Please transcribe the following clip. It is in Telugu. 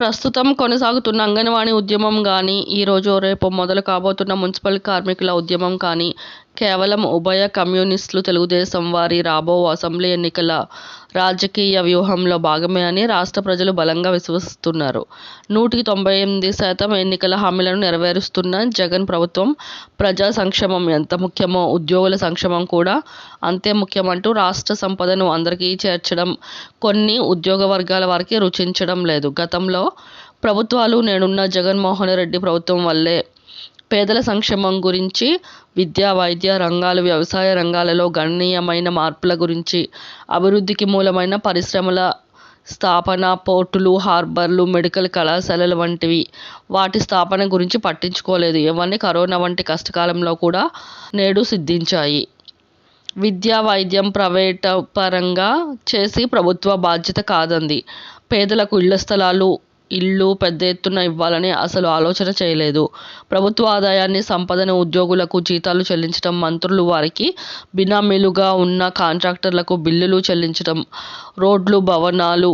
ప్రస్తుతం కొనసాగుతున్న అంగన్వాడీ ఉద్యమం గానీ, ఈరోజో రేపో మొదలు కాబోతున్న మున్సిపల్ కార్మికుల ఉద్యమం కానీ కేవలం ఉభయ కమ్యూనిస్టులు తెలుగుదేశం వారి రాబో అసెంబ్లీ ఎన్నికల రాజకీయ వ్యూహంలో భాగమే అని రాష్ట్ర ప్రజలు బలంగా విశ్వసిస్తున్నారు. నూటికి తొంభై ఎనిమిది శాతం ఎన్నికల హామీలను నెరవేరుస్తున్న జగన్ ప్రభుత్వం ప్రజా సంక్షేమం ఎంత ముఖ్యమో ఉద్యోగుల సంక్షేమం కూడా అంతే ముఖ్యమంటూ రాష్ట్ర సంపదను అందరికీ చేర్చడం కొన్ని ఉద్యోగ వర్గాల వారికి రుచించడం లేదు. గతంలో ప్రభుత్వాలు, నేనున్న జగన్మోహన్ రెడ్డి ప్రభుత్వం వల్లే పేదల సంక్షేమం గురించి, విద్యా, వైద్య రంగాలు, వ్యవసాయ రంగాలలో గణనీయమైన మార్పుల గురించి, అభివృద్ధికి మూలమైన పరిశ్రమల స్థాపన, పోర్టులు, హార్బర్లు, మెడికల్ కళాశాలలు వంటివి వాటి స్థాపన గురించి పట్టించుకోలేదు. ఇవన్నీ కరోనా వంటి కష్టకాలంలో కూడా నేడు సిద్ధించాయి. విద్య, వైద్యం ప్రైవేటుపరం చేసి ప్రభుత్వ బాధ్యత కాదంది. పేదలకు ఇళ్ళ స్థలాలు, ఇళ్ళు పెద్ద ఎత్తున ఇవ్వాలని అసలు ఆలోచన చేయలేదు. ప్రభుత్వ ఆదాయాన్ని, సంపదను ఉద్యోగులకు జీతాలు చెల్లించడం, మంత్రులు, వారికి బినామీలుగా ఉన్న కాంట్రాక్టర్లకు బిల్లులు చెల్లించడం, రోడ్లు, భవనాలు